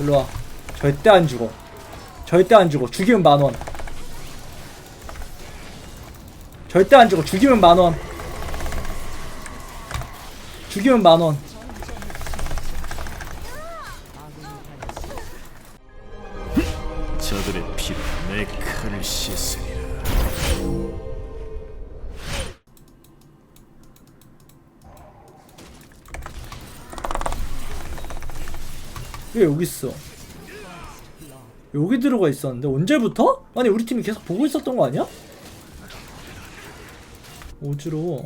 일로와. 절대 안 죽어 절대 안 죽어 죽이면 만원. 절대 안 죽어 죽이면 만원. 죽이면 만원 왜 여기 있어 여기 들어가 있었는데 언제부터? 아니 우리 팀이 계속 보고 있었던 거 아니야? 오지로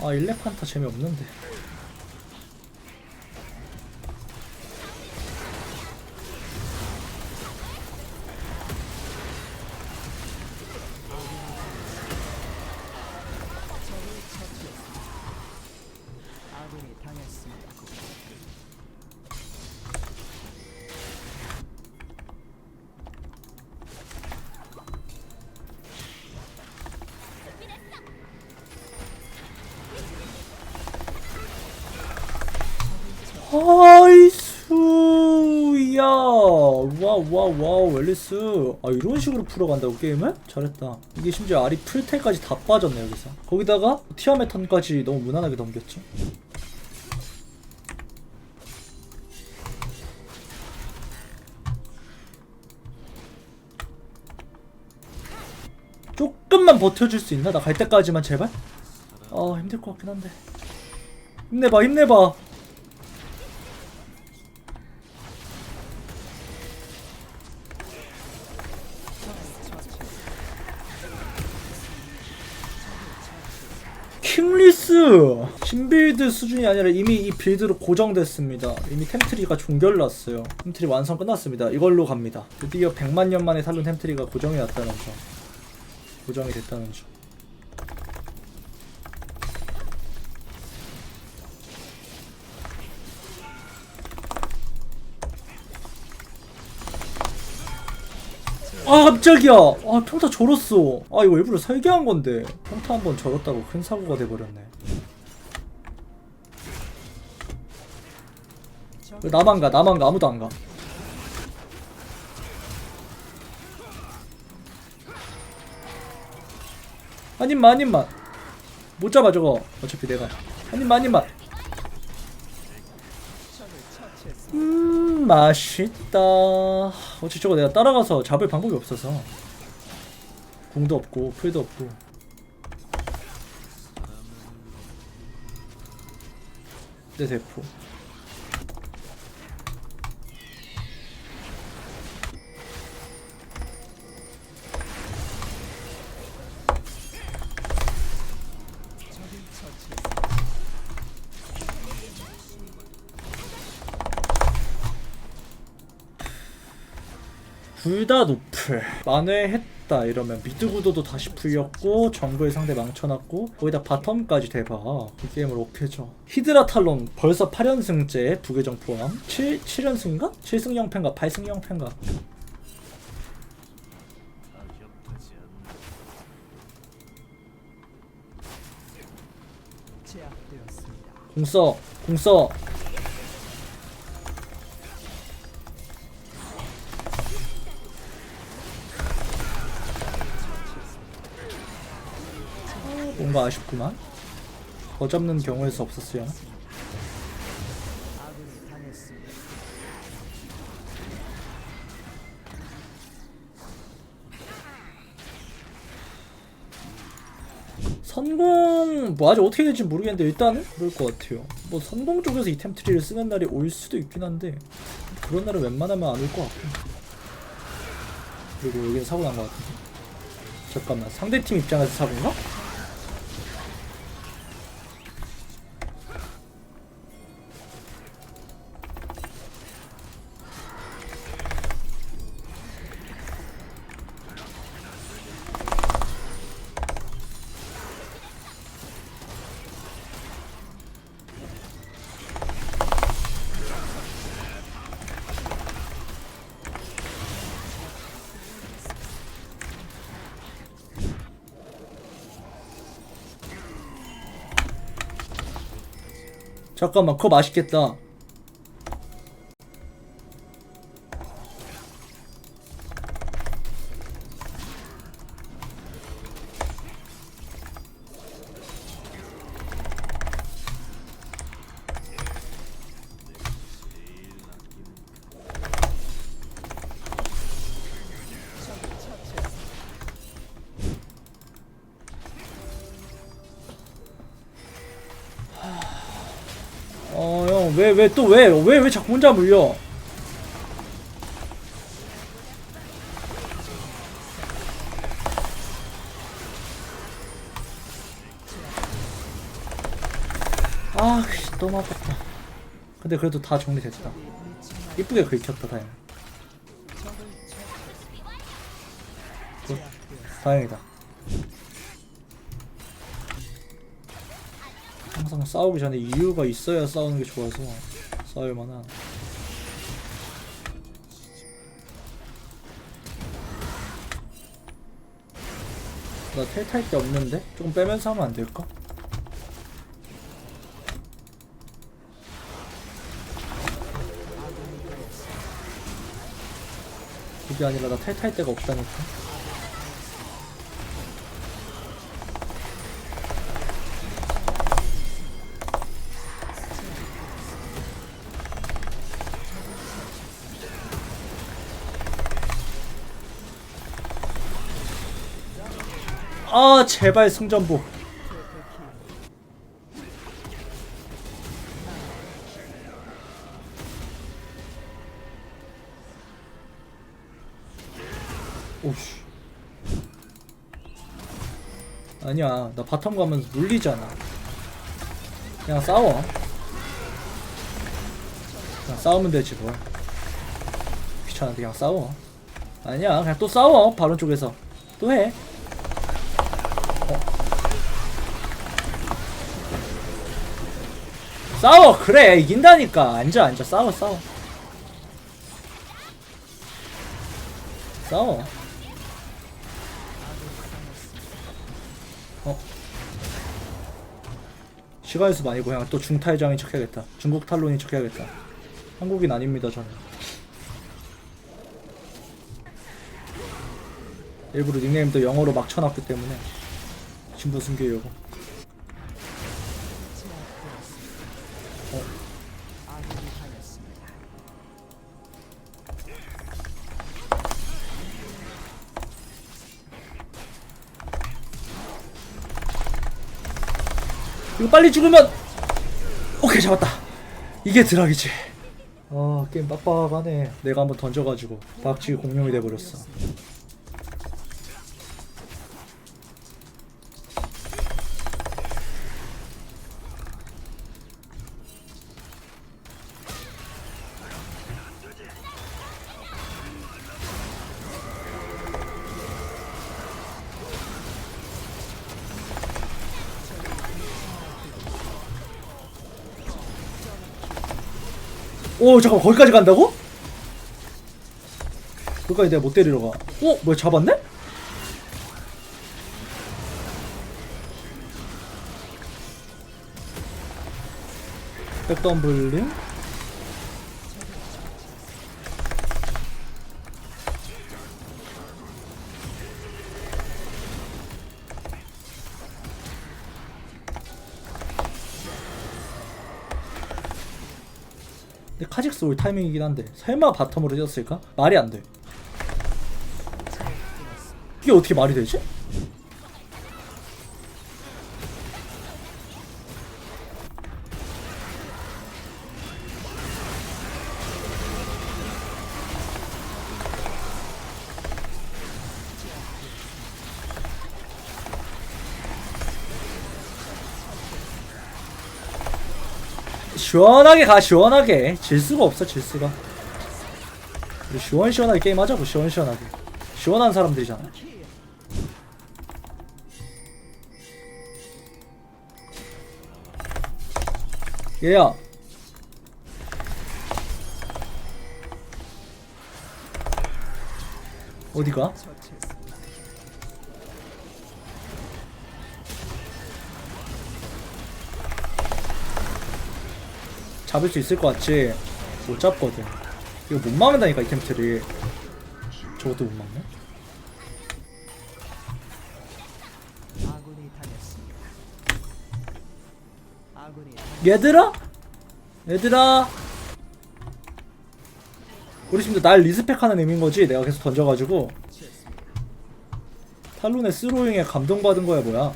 아 일렉 판타 재미없는데 아이스 야! 와우 와우 와우 앨리스. 아 이런 식으로 풀어간다고 게임을? 잘했다. 이게 심지어 알이 풀텔까지 다 빠졌네 여기서. 거기다가 티아메 턴까지 너무 무난하게 넘겼죠 조금만 버텨줄 수 있나? 나 갈 때까지만 제발? 아 힘들 것 같긴 한데. 힘내봐 힘내봐. 킹리스! 신빌드 수준이 아니라 이미 이 빌드로 고정됐습니다. 이미 템트리가 종결났어요. 템트리 완성 끝났습니다. 이걸로 갑니다. 드디어 100만 년 만에 살룬 템트리가 고정이 왔다는 점 고정이 됐다는 점. 아 깜짝이야. 아 평타 절었어. 아 이거 일부러 설계한 건데. 평타 한 번 절었다고 큰 사고가 돼버렸네. 왜 나만 가 나만 가. 아무도 안가 한 입만 못 잡아 저거. 어차피 내가. 한 입만. 음 맛있다. 어차피 저거 내가 따라가서 잡을 방법이 없어서. 궁도 없고 풀도 없고. 내 대포 둘 다 노플. 만회했다 이러면 미드 구도도 다시 풀렸고 정글 상대 망쳐놨고 거기다 바텀까지 대박 이 게임을 오케죠. 히드라 탈론 벌써 8연승째 부계정 포함. 7, 7연승인가? 7승 0패인가 8승 0패인가. 공써 공써 뭔가 아쉽구만. 더 잡는 경우일 수 없었어요. 선공 뭐 아직 어떻게 될지 모르겠는데 일단은 그럴 것 같아요. 뭐 선공 쪽에서 이템 트리를 쓰는 날이 올 수도 있긴 한데 그런 날은 웬만하면 안 올 것 같고 그리고 여기는 사고 난 것 같은데 잠깐만 상대팀 입장에서 사고인가? 잠깐만 그거 맛있겠다 왜 왜 또 왜? 왜 왜 자꾸 혼자 물려? 아 씨, 너무 아팠다. 근데 그래도 다 정리됐다. 이쁘게 긁혔다 다행 굿. 다행이다 항상 싸우기 전에 이유가 있어야 싸우는 게 좋아서 싸울 만한 나 텔탈 게 없는데? 조금 빼면서 하면 안 될까? 그게 아니라 나 텔탈 데가 없다니까 아 제발 승전보. 오씨. 아니야 나 바텀 가면서 눌리잖아. 그냥 싸워. 그냥 싸우면 되지 뭐. 귀찮아 그냥 싸워. 아니야 그냥 또 싸워 바론 쪽에서. 또해 싸워 그래. 이긴다니까. 앉아 앉아. 싸워 싸워. 싸워. 어. 시간의 수 아니고 그냥 또 중탈장인 척 해야겠다. 중국 탈론인 척 해야겠다. 한국인 아닙니다 저는. 일부러 닉네임도 영어로 막 쳐놨기 때문에. 신분 숨기려고 이거 빨리 죽으면 오케이 잡았다. 이게 드락이지. 아 게임 빡빡하네. 내가 한번 던져가지고 박치기 공룡이 돼버렸어 오 잠깐 거기까지 간다고? 거기까지 내가 못 데리러 가. 어? 뭐야 잡았네? 백덤블링? 근데 카직스 올 타이밍이긴 한데 설마 바텀으로 뛰었을까? 말이 안 돼. 이게 어떻게 말이 되지? 시원하게 가 시원하게. 질 수가 없어 질 수가. 우리 시원시원하게 게임하자고 시원시원하게. 시원한 사람들이잖아. 얘야. 어디가? 잡을 수 있을 것 같지 못 잡거든. 이거 못 막는다니까 이 템트리 저것도 못 막네? 얘들아? 얘들아? 우리 지금 날 리스펙하는 의미인 거지? 내가 계속 던져가지고. 탈론의 스로잉에 감동받은 거야 뭐야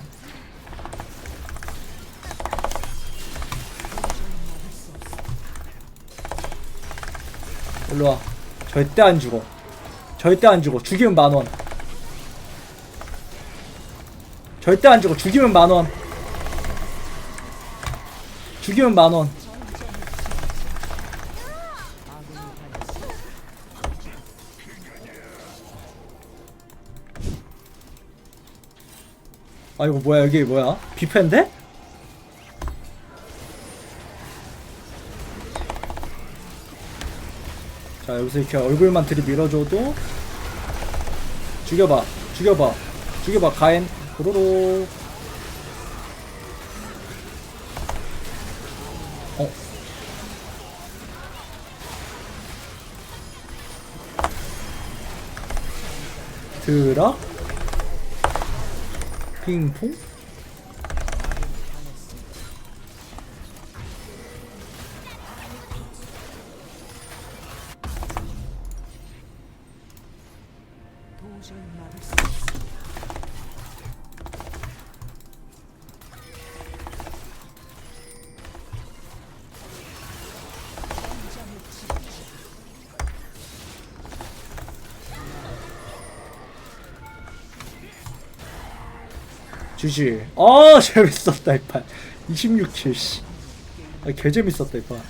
일로와. 절대 안 죽어. 절대 안 죽어. 죽이면 만원. 절대 안 죽어. 죽이면 만원. 죽이면 만원. 아 이거 뭐야? 여기 뭐야? 뷔페인데? 여기서 이렇게 얼굴만 들이밀어줘도 죽여봐 죽여봐 죽여봐 가엔 도로로. 어. 드라 핑퐁 도저히 막을 수 없습니다. GG 아 재밌었다 이판. 26킬 씨. 아, 개 재밌었다 이판